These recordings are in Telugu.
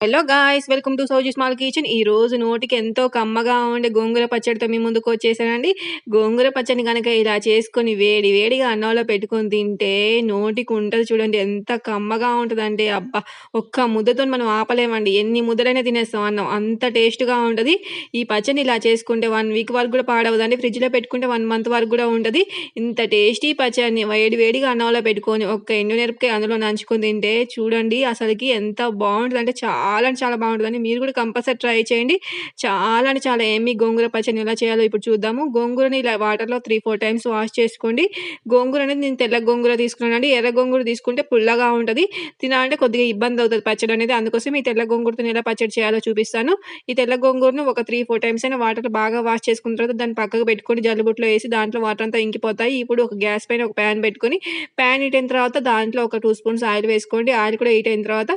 Hello guys welcome to Sowji small kitchen ఈ రోజు నోటికి ఎంతో కమ్మగా ఉండే గోంగూర పచ్చడితో మీ ముందుకు వచ్చేసానండి. గోంగూర పచ్చడిని కనుక ఇలా చేసుకొని వేడి వేడిగా అన్నంలో పెట్టుకొని తింటే నోటికి ఉంటుంది చూడండి ఎంత కమ్మగా ఉంటుందంటే అబ్బా! ఒక్క ముద్దతో మనం ఆపలేమండి. ఎన్ని ముద్దలైనా తినేస్తాం అన్నం. అంత టేస్ట్గా ఉంటుంది. ఈ పచ్చడిని ఇలా చేసుకుంటే వన్ వీక్ వరకు కూడా పాడవదండి. ఫ్రిడ్జ్లో పెట్టుకుంటే వన్ మంత్ వరకు కూడా ఉంటుంది. ఇంత టేస్టీ పచ్చడిని వేడి వేడిగా అన్నంలో పెట్టుకొని ఒక్క ఎండు మిరపకాయ అందులో నంచుకొని తింటే చూడండి అసలుకి ఎంత బాగుంటుంది అంటే చాలా చాలా అంటే చాలా బాగుంటుందండి. మీరు కూడా కంపల్సరీ ట్రై చేయండి. చాలా అంటే చాలా ఏమి గోంగూర పచ్చడిని ఎలా చేయాలో ఇప్పుడు చూద్దాము. గోంగూరని ఇలా వాటర్లో త్రీ ఫోర్ టైమ్స్ వాష్ చేసుకోండి. గోంగూర అనేది నేను తెల్ల గోంగూర తీసుకున్నానండి. ఎర్ర గోంగూర తీసుకుంటే పుల్లగా ఉంటుంది. తినాలంటే కొద్దిగా ఇబ్బంది అవుతుంది పచ్చడి అనేది. అందుకోసం ఈ తెల్ల గోంగూరతో ఎలా పచ్చడి చేయాలో చూపిస్తాను. ఈ తెల్ల గోంగూరను ఒక త్రీ ఫోర్ టైమ్స్ అయినా వాటర్ బాగా వాష్ చేసుకున్న తర్వాత దాన్ని పక్కకు పెట్టుకొని జల్లుబుట్లో వేసి దాంట్లో వాటర్ అంతా ఇంకిపోతాయి. ఇప్పుడు ఒక గ్యాస్ పైన ఒక ప్యాన్ పెట్టుకొని ప్యాన్ హీట్ అయిన తర్వాత దాంట్లో ఒక టూ స్పూన్స్ ఆయిల్ వేసుకోండి. ఆయిల్ కూడా హీట్ అయిన తర్వాత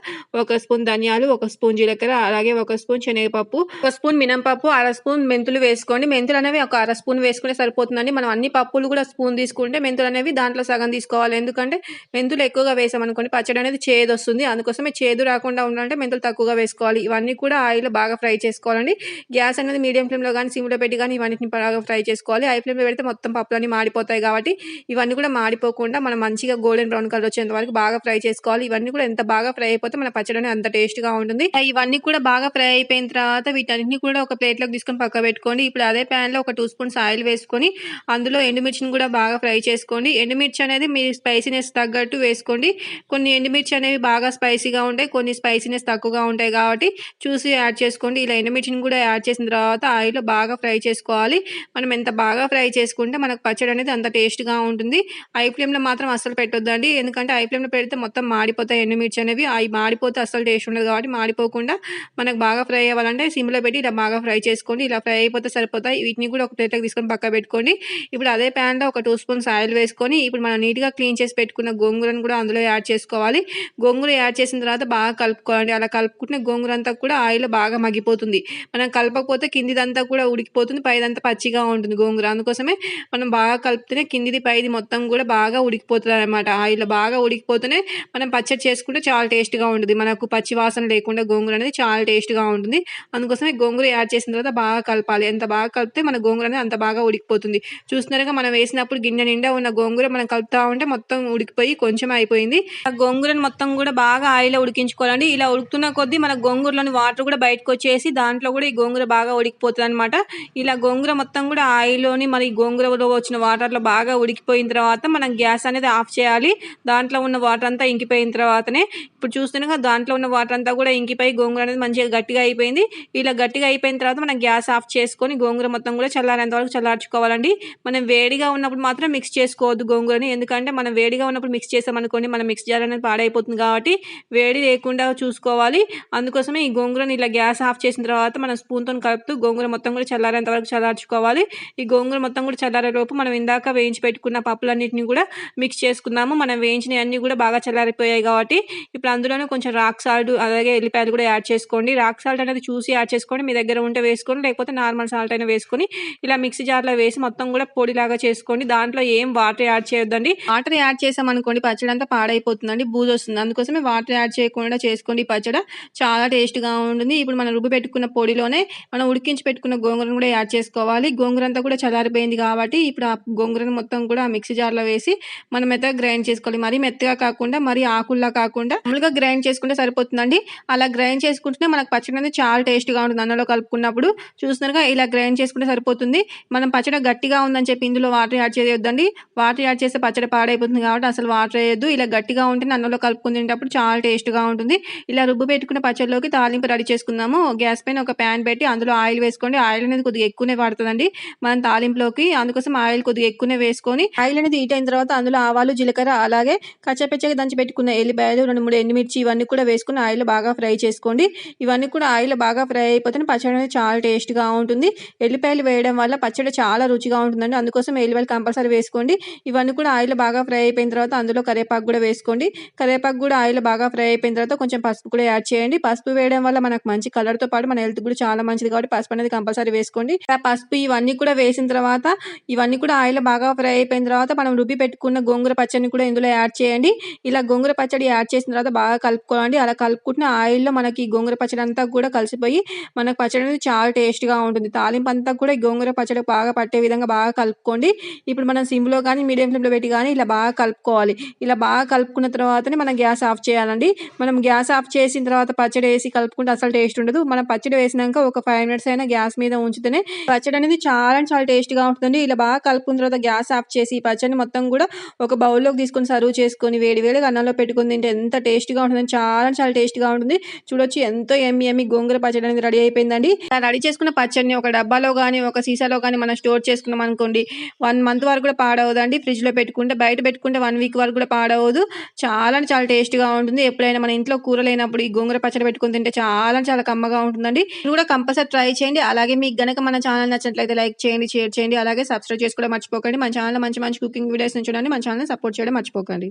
ఒక స్పూన్ ధనియాలు ఒక ఒక స్పూన్ జీలకర్ర అలాగే ఒక స్పూన్ శనగపప్పు ఒక స్పూన్ మినపప్పు అర స్పూన్ మెంతులు వేసుకోండి. మెంతులు అనేవి ఒక అర స్పూన్ వేసుకుంటే సరిపోతుందండి. మనం అన్ని పప్పులు కూడా స్పూన్ తీసుకుంటే మెంతులు అనేవి దాంట్లో సగం తీసుకోవాలి. ఎందుకంటే మెంతులు ఎక్కువగా వేసామనుకోండి పచ్చడి అనేది చేదు వస్తుంది. అందుకోసమే చేదు రాకుండా ఉండాలంటే మెంతులు తక్కువగా వేసుకోవాలి. ఇవన్నీ కూడా ఆయిల్ బాగా ఫ్రై చేసుకోవాలండి. గ్యాస్ అనేది మీడియం ఫ్లేమ్లో కానీ సిమ్లో పెట్టి కానీ ఇవన్నీ బాగా ఫ్రై చేసుకోవాలి. హై ఫ్లేమ్లో పెడితే మొత్తం పప్పులన్నీ మాడిపోతాయి కాబట్టి ఇవన్నీ కూడా మాడిపోకుండా మనం మంచిగా గోల్డెన్ బ్రౌన్ కలర్ వచ్చేంత వరకు బాగా ఫ్రై చేసుకోవాలి. ఇవన్నీ కూడా ఎంత బాగా ఫ్రై అయిపోతే మన పచ్చడి అంత టేస్ట్గా ఉంటుంది ఇవన్నీ కూడా బాగా ఫ్రై అయిపోయిన తర్వాత వీటన్నిటిని కూడా ఒక ప్లేట్లోకి తీసుకొని పక్క పెట్టుకోండి. ఇప్పుడు అదే ప్యాన్లో ఒక టూ స్పూన్స్ ఆయిల్ వేసుకొని అందులో ఎండుమిర్చిని కూడా బాగా ఫ్రై చేసుకోండి. ఎండుమిర్చి అనేది మీ స్పైసీనెస్ తగ్గట్టు వేసుకోండి. కొన్ని ఎండుమిర్చి అనేవి బాగా స్పైసీగా ఉంటాయి కొన్ని స్పైసీనెస్ తక్కువగా ఉంటాయి కాబట్టి చూసి యాడ్ చేసుకోండి. ఇలా ఎండుమిర్చిని కూడా యాడ్ చేసిన తర్వాత ఆయిల్లో బాగా ఫ్రై చేసుకోవాలి. మనం ఎంత బాగా ఫ్రై చేసుకుంటే మనకు పచ్చడి అనేది అంత టేస్ట్గా ఉంటుంది. ఐ ఫ్లేమ్లో మాత్రం అస్సలు పెట్టొద్దండి. ఎందుకంటే ఐ ఫ్లేమ్లో పెడితే మొత్తం మాడిపోతాయి ఎండుమిర్చి అనేవి. అవి మాడిపోతే అస్సలు టేస్ట్ ఉండదు కాబట్టి మాడిపోకుండా మనకు బాగా ఫ్రై అవ్వాలంటే సిమ్లో పెట్టి ఇలా బాగా ఫ్రై చేసుకోండి. ఇలా ఫ్రై అయిపోతే సరిపోతాయి. వీటిని కూడా ఒక ప్లేట్లోకి తీసుకొని పక్క పెట్టుకోండి. ఇప్పుడు అదే ప్యాన్లో ఒక టూ స్పూన్స్ ఆయిల్ వేసుకొని ఇప్పుడు మనం నీట్గా క్లీన్ చేసి పెట్టుకున్న గోంగూరను కూడా అందులో యాడ్ చేసుకోవాలి. గోంగూర యాడ్ చేసిన తర్వాత బాగా కలుపుకోవాలండి అలా కలుపుకుంటే గోంగూర అంతా కూడా ఆయిల్ బాగా మగ్గిపోతుంది. మనం కలపకపోతే కిందిదంతా కూడా ఉడికిపోతుంది. పైదంతా పచ్చిగా ఉంటుంది గోంగూర. అందుకోసమే మనం బాగా కలిపితేనే కిందిది పైది మొత్తం కూడా బాగా ఉడికిపోతుంది అనమాట ఆయిల్ బాగా ఉడికిపోతేనే మనం పచ్చడి చేసుకుంటే చాలా టేస్ట్గా ఉంటుంది. మనకు పచ్చి వాసన లేకుండా గోంగూర అనేది చాలా టేస్ట్గా ఉంటుంది. అందుకోసమే గోంగూర యాడ్ చేసిన తర్వాత బాగా కలపాలి. ఎంత బాగా కలిపితే మన గోంగూర అనేది అంత బాగా ఉడికిపోతుంది. చూస్తున్నారుగా మనం వేసినప్పుడు గిన్నె నిండా ఉన్న గోంగూర మనం కలుపుతా ఉంటే మొత్తం ఉడికిపోయి కొంచెం అయిపోయింది. ఆ గోంగూరను మొత్తం కూడా బాగా ఆయిల్ ఉడికించుకోవాలండి. ఇలా ఉడుకుతున్న కొద్దీ మన గోంగూరలోని వాటర్ కూడా బయటకు వచ్చేసి దాంట్లో కూడా ఈ గోంగూర బాగా ఉడికిపోతుంది అనమాట ఇలా గోంగూర మొత్తం కూడా ఆయిల్లోని మరి గోంగూరలో వచ్చిన వాటర్లో బాగా ఉడికిపోయిన తర్వాత మనం గ్యాస్ అనేది ఆఫ్ చేయాలి. దాంట్లో ఉన్న వాటర్ అంతా ఇంకిపోయిన తర్వాతనే. ఇప్పుడు చూస్తున్నాగా దాంట్లో ఉన్న వాటర్ అంతా కూడా ఇంకిపోయి గోంగూర అనేది మంచిగా గట్టిగా అయిపోయింది. ఇలా గట్టిగా అయిపోయిన తర్వాత మనం గ్యాస్ ఆఫ్ చేసుకొని గోంగూర మొత్తం కూడా చల్లారేంత వరకు చల్లార్చుకోవాలండి. మనం వేడిగా ఉన్నప్పుడు మాత్రం మిక్స్ చేసుకోవద్దు గోంగూరని. ఎందుకంటే మనం వేడిగా ఉన్నప్పుడు మిక్స్ చేసామనుకోండి మనం మిక్స్ జార్ అనేది పాడైపోతుంది కాబట్టి వేడి లేకుండా చూసుకోవాలి. అందుకోసమే ఈ గోంగూరని ఇలా గ్యాస్ ఆఫ్ చేసిన తర్వాత మనం స్పూన్తో కలుపుతూ గోంగూర మొత్తం కూడా చల్లారేంత వరకు చల్లార్చుకోవాలి. ఈ గోంగూర మొత్తం కూడా చల్లారే లోపు మనం ఇందాక వేయించి పెట్టుకున్న పప్పులన్నింటినీ కూడా మిక్స్ చేసుకున్నాము. మనం వేయించినవన్నీ కూడా బాగా చల్లారిపోయాయి కాబట్టి ఇప్పుడు అందులోనే కొంచెం రాక్ సాల్ట్ అలాగే ఎల్లిపాయలు కూడా యాడ్ చేసుకోండి. రాక్ సాల్ట్ అనేది చూసి యాడ్ చేసుకోండి. మీ దగ్గర ఉంటే వేసుకోండి లేకపోతే నార్మల్ సాల్ట్ అయినా వేసుకొని ఇలా మిక్సీ జార్లో వేసి మొత్తం కూడా పొడిలాగా చేసుకోండి. దాంట్లో ఏం వాటర్ యాడ్ చేయొద్దండి. వాటర్ యాడ్ చేసామనుకోండి పచ్చడి అంతా పాడైపోతుందండి బూజు వస్తుంది. అందుకోసమే వాటర్ యాడ్ చేయకుండా చేసుకోండి పచ్చడి. చాలా టేస్ట్గా ఉంటుంది. ఇప్పుడు మనం రుబ్బి పెట్టుకున్న పొడిలోనే మనం ఉడికించి పెట్టుకున్న గోంగూరను కూడా యాడ్ చేసుకోవాలి. గోంగూర అంతా కూడా చల్లారిపోయింది కాబట్టి ఇప్పుడు ఆ గోంగూరను మొత్తం కూడా మిక్సీ జార్లో వేసి మనం మెత్తగా గ్రైండ్ చేసుకోవాలి. మరీ మెత్తగా కాకుండా మరీ ఆకుల్లా కాకుండా మామూలుగా గ్రైండ్ చేసుకుంటే సరిపోతుందండి. అలా గ్రైండ్ చేసుకుంటే మనకు పచ్చడి అనేది చాలా టేస్ట్గా ఉంటుంది. అన్నంలో కలుపుకున్నప్పుడు చూస్తున్నారుగా ఇలా గ్రైండ్ చేసుకుంటే సరిపోతుంది. మనం పచ్చడి గట్టిగా ఉందని చెప్పి ఇందులో వాటర్ యాడ్ చేయొద్దండి. వాటర్ యాడ్ చేస్తే పచ్చడి పాడైపోతుంది కాబట్టి అసలు వాటర్ వేయద్దు. ఇలా గట్టిగా ఉంటే అన్నంలో కలుపుకుని తినేటప్పుడు చాలా టేస్ట్గా ఉంటుంది. ఇలా రుబ్బు పెట్టుకున్న పచ్చడిలోకి తాలింపు రెడీ చేసుకుందాము. గ్యాస్ పైన ఒక ప్యాన్ పెట్టి అందులో ఆయిల్ వేసుకోండి. ఆయిల్ అనేది కొద్దిగా ఎక్కువనే పడుతుందండి మనం తాలింపులోకి అందుకోసం ఆయిల్ కొద్దిగా ఎక్కువనే వేసుకొని ఆయిల్ అనేది హీట్ అయిన తర్వాత అందులో ఆవాలు జీలకర్ర అలాగే కచ్చపెచ్చగా దంచి పెట్టుకున్న ఎల్లిపాయలు రెండు మూడు ఎండుమిర్చి ఇవన్నీ కూడా వేసుకుని ఆయిల్ బాగా ఫ్రై చేసుకోండి. ఇవన్నీ కూడా ఆయిల్ బాగా ఫ్రై అయిపోతే పచ్చడి అనేది చాలా టేస్ట్గా ఉంటుంది. ఎల్లిపాయలు వేయడం వల్ల పచ్చడి చాలా రుచిగా ఉంటుందండి. అందుకోసం ఎల్లిపాయలు కంపల్సరీ వేసుకోండి. ఇవన్నీ కూడా ఆయిల్ బాగా ఫ్రై అయిపోయిన తర్వాత అందులో కరివేపాకు కూడా వేసుకోండి. కరివేపాకు కూడా ఆయిల్ బాగా ఫ్రై అయిపోయిన తర్వాత కొంచెం పసుపు కూడా యాడ్ చేయండి. పసుపు వేయడం వల్ల మనకు మంచి కలర్తో పాటు మన హెల్త్ కూడా చాలా మంచిది కాబట్టి పసుపు అనేది కంపల్సరీ వేసుకోండి. ఆ పసుపు ఇవన్నీ కూడా వేసిన తర్వాత ఇవన్నీ కూడా ఆయిల్ బాగా ఫ్రై అయిపోయిన తర్వాత మనం రుబ్బి పెట్టుకున్న గోంగూర పచ్చడిని కూడా ఇందులో యాడ్ చేయండి. ఇలా గోంగూర పచ్చడి యాడ్ చేసిన తర్వాత బాగా కలుపుకోండి అలా కలుపుకుంటున్న ఆయిల్ ఆయిల్‌లో మనకి గోంగూర పచ్చడి అంతా కూడా కలిసిపోయి మనకు పచ్చడి అనేది చాలా టేస్ట్‌గా ఉంటుంది. తాలింపు అంతా కూడా ఈ గోంగూర పచ్చడి బాగా పట్టే విధంగా బాగా కలుపుకోండి. ఇప్పుడు మనం సిమ్‌లో కానీ, మీడియం ఫ్లేమ్‌లో పెట్టి కానీ ఇలా బాగా కలుపుకోవాలి. ఇలా బాగా కలుపుకున్న తర్వాతనే మనం గ్యాస్ ఆఫ్ చేయాలండి. మనం గ్యాస్ ఆఫ్ చేసిన తర్వాత పచ్చడి వేసి కలుపుకుంటే అసలు టేస్ట్ ఉండదు. మనం పచ్చడి వేసినాక ఒక ఫైవ్ మినిట్స్ అయినా గ్యాస్ మీద ఉంచితేనే పచ్చడి అనేది చాలా చాలా టేస్ట్‌గా ఉంటుందండి. ఇలా బాగా కలుపుకున్న తర్వాత గ్యాస్ ఆఫ్ చేసి ఈ పచ్చడిని మొత్తం కూడా ఒక బౌల్‌లోకి తీసుకొని సర్వ్ చేసుకొని వేడి వేడిగా అన్నంలో పెట్టుకుని తింటే ఎంత టేస్ట్‌గా ఉంటుందంటే చాలా చాలా టేస్ట్‌గా ఉంటుంది. చూడొచ్చు ఎంతో ఎమ్మి ఎమ్మి గోంగూర పచ్చడి అనేది రెడీ అయిపోయిందండి. రెడీ చేసుకున్న పచ్చడిని ఒక డబ్బాలో కానీ ఒక సీసాలో కానీ మనం స్టోర్ చేసుకున్నాం అనుకోండి వన్ మంత్ వరకు కూడా పాడవదండి. ఫ్రిడ్జ్‌లో పెట్టుకుంటే బయట పెట్టుకుంటే వన్ వీక్ వరకు కూడా పాడవదు. చాలా చాలా టేస్ట్‌గా ఉంటుంది. ఎప్పుడైనా మన ఇంట్లో కూర లేనప్పుడు ఈ గోంగూర పచ్చడి పెట్టుకుని తింటే చాలా చాలా కమ్మగా ఉంటుందండి. ఇది కూడా కంపల్సరీ ట్రై చేయండి. అలాగే మీకు గనక మన ఛానల్ నచ్చినట్లయితే లైక్ చేయండి, షేర్ చేయండి. అలాగే సబ్స్క్రైబ్ చేసుకోవడం మర్చిపోకండి. మన ఛానల్ మంచి మంచి కుకింగ్ వీడియోస్‌ని చూడండి. మన ఛానల్ సపోర్ట్ చేయడం మర్చిపోకండి.